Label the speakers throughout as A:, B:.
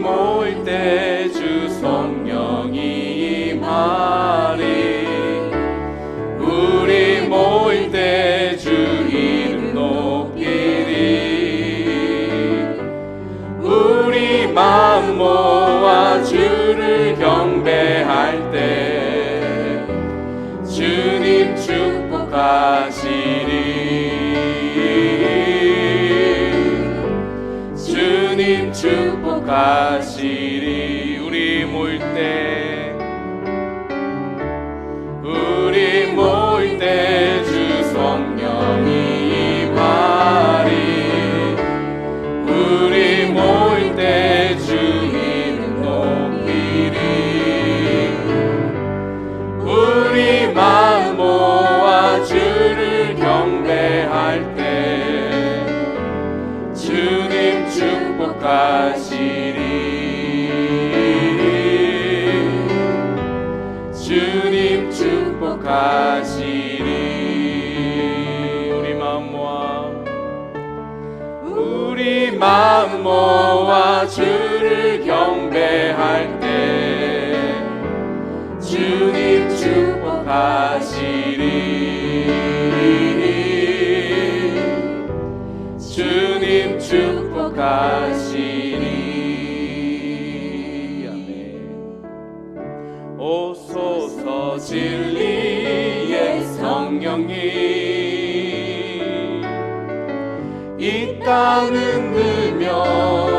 A: 모일 때 주 성령이 임하리. 우리 모일 때 주 이름 높이리. 우리 마음 모아 주를 경배할 때 주님 축복하시 paz 축복하시니. 주님 축복하시리 오소서 진리의 성령이 이 땅은 누며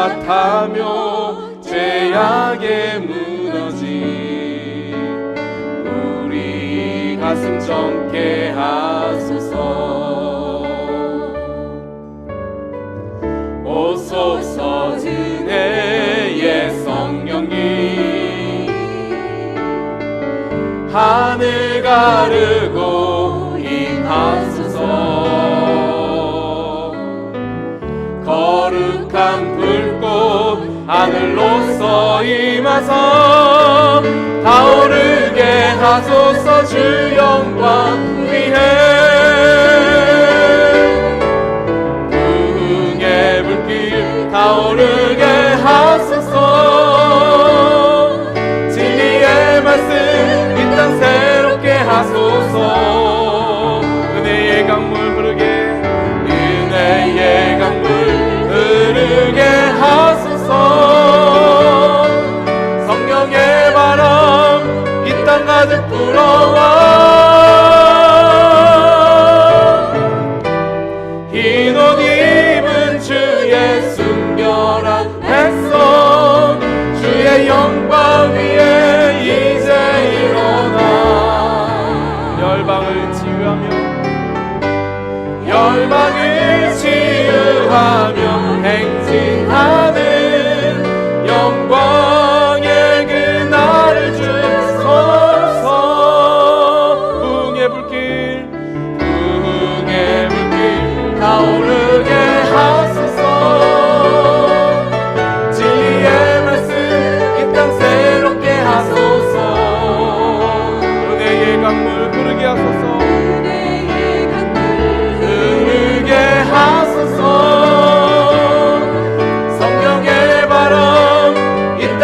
A: 탓하며 죄악에 무너지 우리 가슴 정케 하소서. 오소서 은혜의 성령님 하늘 가르고 임하소서. 하늘로서 임하사 다오르게 하소서 주 영광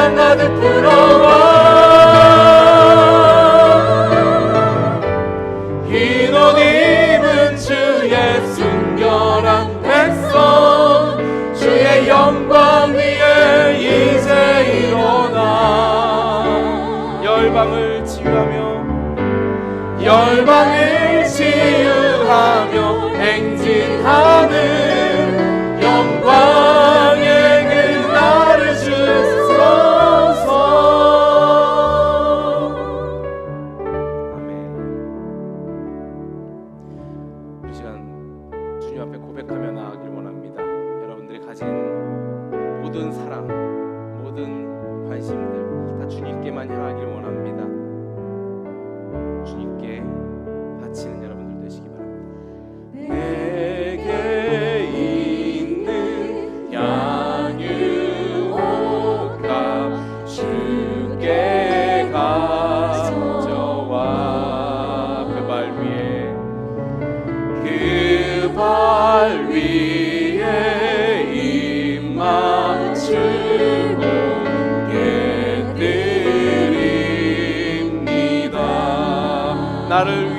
A: another day. 일어나길 원합니다. 주님께 바치는 나를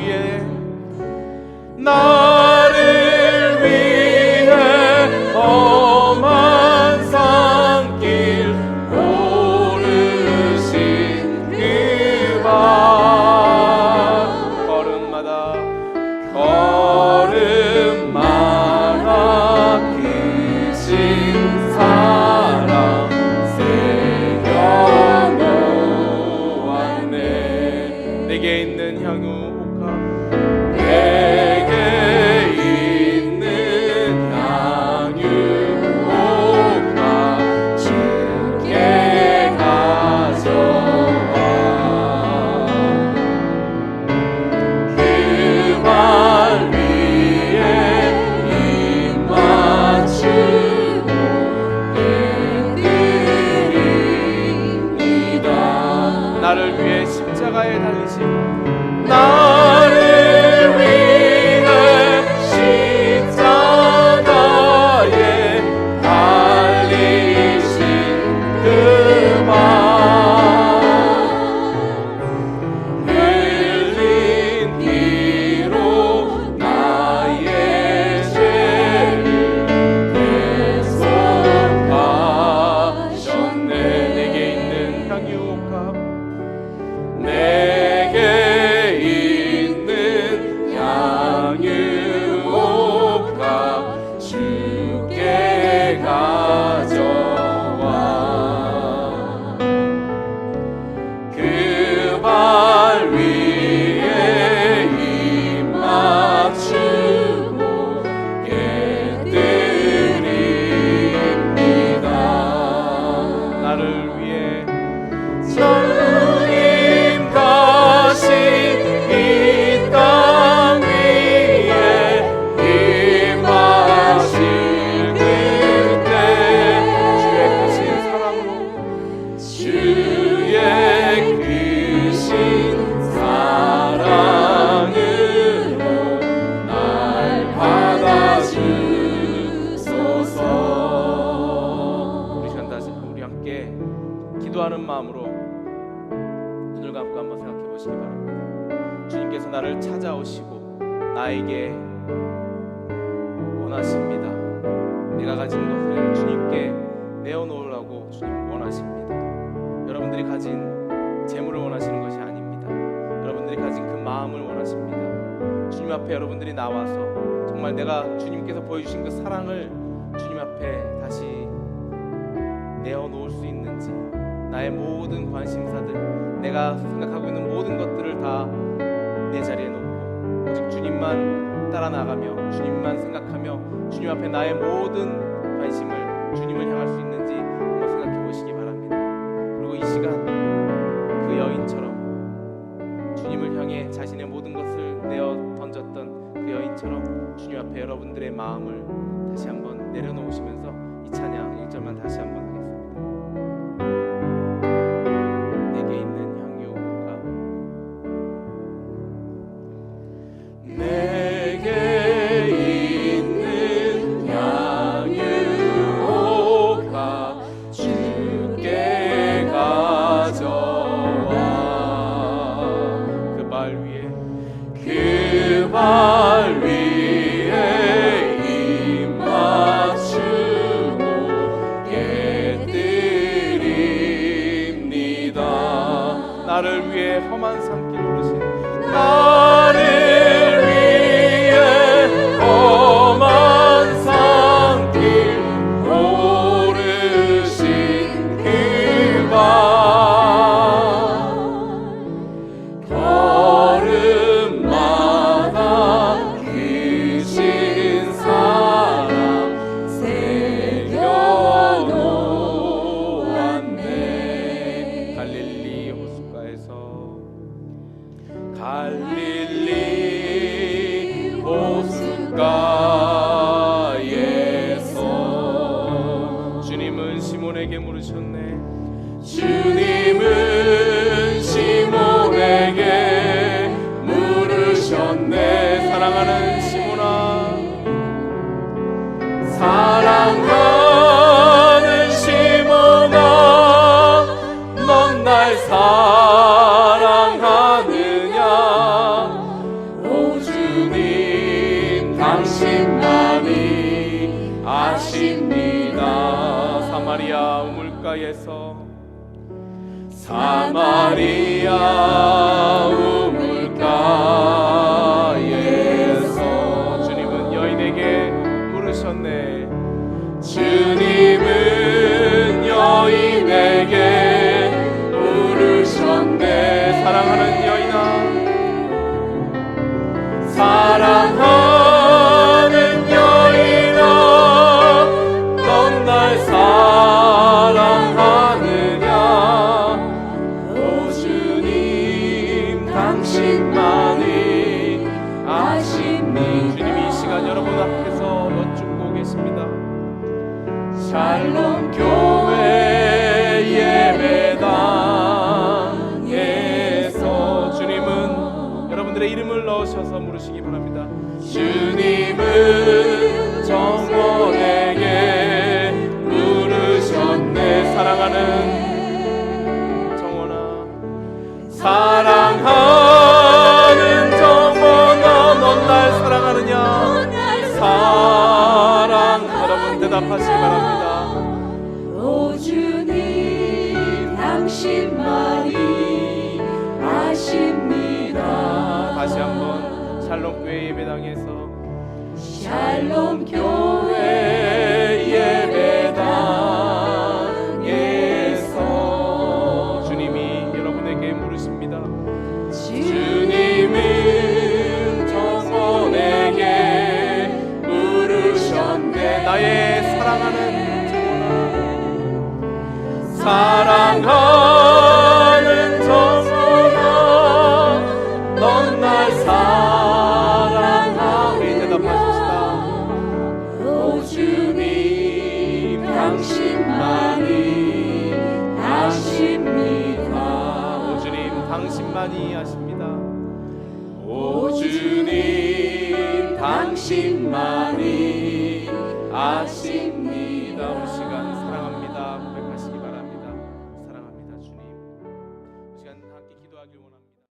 B: 나를
A: 찾아오시고 나에게 원하십니다. 내가 가진 것을 주님께 내어놓으라고 주님 원하십니다. 여러분들이 가진 재물을 원하시는 것이 아닙니다. 여러분들이 가진 그 마음을 원하십니다. 주님 앞에 여러분들이 나와서 정말 내가 주님께서 보여주신 그 사랑을 주님 앞에 다시 내어놓을 수 있는지 나의 모든 관심사들 내가 생각하고 있는 모든 것들을 다 내 자리에 놓고 오직 주님만 따라 나가며 주님만 생각하며 주님 앞에 나의 모든 관심을 주님을 향할 수 있는지 한번 생각해 보시기 바랍니다. 그리고 이 시간 그 여인처럼 주님을 향해 자신의 모든 것을 내어 던졌던 그 여인처럼 주님 앞에 여러분들의 마음을 다시 한번 내려놓으시면서 나를 위해 험한 산길 오르신
B: 나 사마리아 우물가에서.
A: 사마리아 우물가에서.
B: 주님은 여인에게 물으셨네.
A: 주님은 여인에게 물으셨네.
B: 사랑하는 여인아.
A: 사랑 정원에게 물으셨네.
B: 사랑하는 정원아.
A: 사랑하는 정원아 넌 날 사랑하느냐? 사랑
B: 여러분 대답하시기 바랍니다
C: 주님 당신만이 아십니다
B: 오 주님 당신만이 아십니다.
A: 오 주님 당신만이. 아십니다